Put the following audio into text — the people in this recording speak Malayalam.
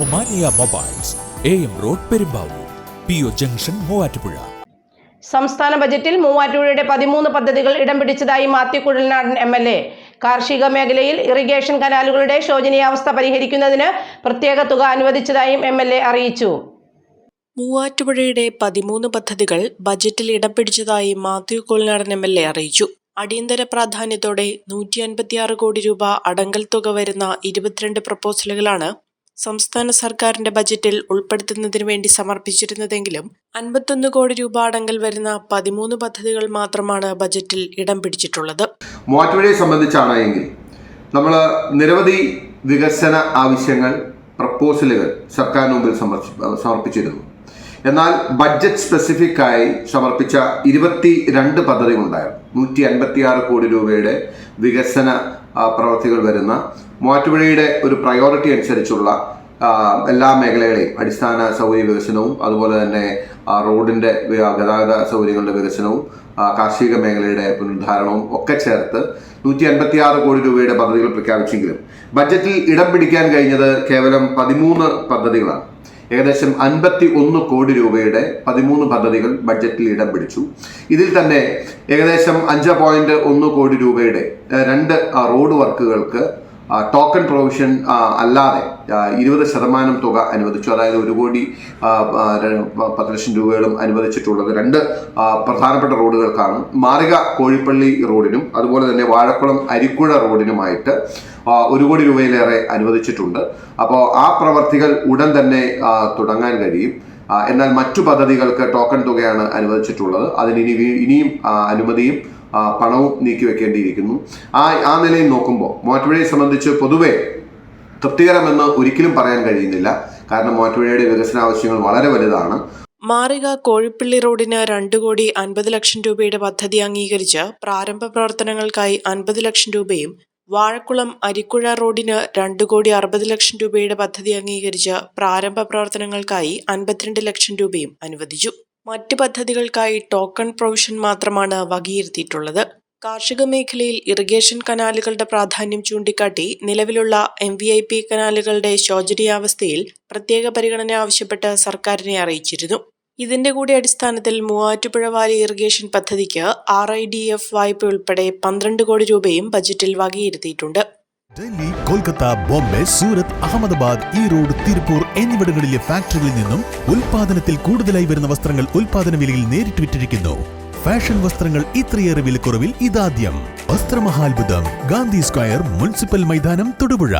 Omania mobiles A M road Perumbavoor P O junction Muvattupuzha. സംസ്ഥാന ബജറ്റിൽ മൂവാറ്റുപുഴയുടെ പതിമൂന്ന് പദ്ധതികൾ ഇടം പിടിച്ചതായി Mathew Kuzhalnadan M L A. കാർഷിക മേഖലയിൽ ഇറിഗേഷൻ കനാലുകളുടെ ശോചനീയാവസ്ഥ പരിഹരിക്കുന്നതിന് പ്രത്യേക തുക അനുവദിച്ചതായും എം എൽ എ അറിയിച്ചു. മൂവാറ്റുപുഴയുടെ പതിമൂന്ന് പദ്ധതികൾ ബജറ്റിൽ ഇടം പിടിച്ചതായി Mathew Kolnadan M L A അറിയിച്ചു. അടിയന്തര പ്രാധാന്യത്തോടെ നൂറ്റി അൻപത്തിയാറ് കോടി രൂപ അടങ്കൽ തുക വരുന്ന ഇരുപത്തിരണ്ട് പ്രപ്പോസലുകളാണ് സംസ്ഥാന സർക്കാരിന്റെ ബജറ്റിൽ ഉൾപ്പെടുത്തുന്നതിനു വേണ്ടി സമർപ്പിച്ചിരുന്നതെങ്കിലും അൻപത്തൊന്ന് കോടി രൂപ അടങ്കൽ വരുന്ന പതിമൂന്ന് പദ്ധതികൾ മാത്രമാണ് ബജറ്റിൽ ഇടം പിടിച്ചിട്ടുള്ളത്. മൂവാറ്റുപുഴയെ സംബന്ധിച്ചാണ് എങ്കിൽ നമ്മൾ നിരവധി വികസന ആവശ്യങ്ങൾ പ്രപ്പോസലുകൾ സർക്കാരിന് മുമ്പിൽ സമർപ്പിച്ചിരുന്നു. എന്നാൽ ബഡ്ജറ്റ് സ്പെസിഫിക് ആയി സമർപ്പിച്ച ഇരുപത്തി രണ്ട് പദ്ധതികളുണ്ടായിരുന്നു. നൂറ്റി അൻപത്തിയാറ് കോടി രൂപയുടെ വികസന പ്രവൃത്തികൾ വരുന്ന മൂവാറ്റുപുഴയുടെ ഒരു പ്രയോറിറ്റി അനുസരിച്ചുള്ള എല്ലാ മേഖലകളെയും അടിസ്ഥാന സൗകര്യ വികസനവും അതുപോലെ തന്നെ റോഡിന്റെ ഗതാഗത സൗകര്യങ്ങളുടെ വികസനവും കാർഷിക മേഖലയുടെ പുനരുദ്ധാരണവും ഒക്കെ ചേർത്ത് നൂറ്റി അൻപത്തി ആറ് കോടി രൂപയുടെ പദ്ധതികൾ പ്രഖ്യാപിച്ചെങ്കിലും ബഡ്ജറ്റിൽ ഇടം പിടിക്കാൻ കഴിഞ്ഞത് കേവലം പതിമൂന്ന് പദ്ധതികളാണ്. ഏകദേശം അൻപത്തി ഒന്ന് കോടി രൂപയുടെ പതിമൂന്ന് പദ്ധതികൾ ബഡ്ജറ്റിൽ ഇടം പിടിച്ചു. ഇതിൽ തന്നെ ഏകദേശം അഞ്ച് പോയിന്റ് ഒന്ന് കോടി രൂപയുടെ രണ്ട് റോഡ് വർക്കുകൾക്ക് ടോക്കൺ പ്രൊവിഷൻ അല്ലാതെ ഇരുപത് ശതമാനം തുക അനുവദിച്ചു. അതായത് ഒരു കോടി പത്ത് ലക്ഷം രൂപകളും അനുവദിച്ചിട്ടുള്ളത് രണ്ട് പ്രധാനപ്പെട്ട റോഡുകൾക്കാണ്. മാറിക കോഴിപ്പള്ളി റോഡിനും അതുപോലെ തന്നെ വാഴക്കുളം അരിക്കുഴ റോഡിനുമായിട്ട് ഒരു കോടി രൂപയിലേറെ അനുവദിച്ചിട്ടുണ്ട്. അപ്പോൾ ആ പ്രവർത്തികൾ ഉടൻ തന്നെ തുടങ്ങാൻ കഴിയും. എന്നാൽ മറ്റു പദ്ധതികൾക്ക് ടോക്കൺ തുകയാണ് അനുവദിച്ചിട്ടുള്ളത്. അതിന് ഇനി ഇനിയും അനുമതിയും പണവും നീക്കിവെക്കേണ്ടിയിരിക്കുന്നു. ആ ആ നിലയിൽ നോക്കുമ്പോൾ മൂവാറ്റുപുഴയെ സംബന്ധിച്ച് പൊതുവെ തൃപ്തികരമെന്ന് ഒരിക്കലും പറയാൻ കഴിയുന്നില്ല. കാരണം മൂവാറ്റുപുഴയുടെ വികസന ആവശ്യങ്ങൾ വളരെ വലുതാണ്. മാറിക കോഴിപ്പള്ളി റോഡിന് രണ്ടു കോടി അൻപത് ലക്ഷം രൂപയുടെ പദ്ധതി അംഗീകരിച്ച് പ്രാരംഭ പ്രവർത്തനങ്ങൾക്കായി അൻപത് ലക്ഷം രൂപയും വാഴക്കുളം അരിക്കുഴ റോഡിന് രണ്ട് കോടി അറുപത് ലക്ഷം രൂപയുടെ പദ്ധതി അംഗീകരിച്ച് പ്രാരംഭ പ്രവർത്തനങ്ങൾക്കായി അൻപത്തിരണ്ട് ലക്ഷം രൂപയും അനുവദിച്ചു. മറ്റ് പദ്ധതികൾക്കായി ടോക്കൺ പ്രൊവിഷൻ മാത്രമാണ് വകയിരുത്തിയിട്ടുള്ളത്. കാർഷിക മേഖലയിൽ ഇറിഗേഷൻ കനാലുകളുടെ പ്രാധാന്യം ചൂണ്ടിക്കാട്ടി നിലവിലുള്ള എം വി ഐ പി കനാലുകളുടെ ശോചനീയാവസ്ഥയിൽ പ്രത്യേക പരിഗണന ആവശ്യപ്പെട്ട് സർക്കാരിനെ അറിയിച്ചിരുന്നു. ഇതിന്റെ കൂടി അടിസ്ഥാനത്തിൽ മൂവാറ്റുപുഴ വാലി ഇറിഗേഷൻ പദ്ധതിക്ക് ആർ ഐ ഡി എഫ് വായ്പ ഉൾപ്പെടെ പന്ത്രണ്ട് കോടി രൂപയും ബജറ്റിൽ വകയിരുത്തിയിട്ടുണ്ട്. ഡൽഹി കൊൽക്കത്ത ബോംബെ സൂറത്ത് അഹമ്മദാബാദ് ഈറോഡ് തിരുപ്പൂർ എന്നിവിടങ്ങളിലെ ഫാക്ടറികളിൽ നിന്നും ഉൽപാദനത്തിൽ കൂടുതലായി വരുന്ന വസ്ത്രങ്ങൾ ഉൽപാദന വിലയിൽ നേരിട്ട് വിറ്റിരിക്കുന്നു. ഫാഷൻ വസ്ത്രങ്ങൾ ഇത്രയേറെ വിലക്കുറവിൽ ഇതാദ്യം. വസ്ത്രമഹാത്ഭുതം ഗാന്ധി സ്ക്വയർ മുനിസിപ്പൽ മൈതാനം തൊടുപുഴ.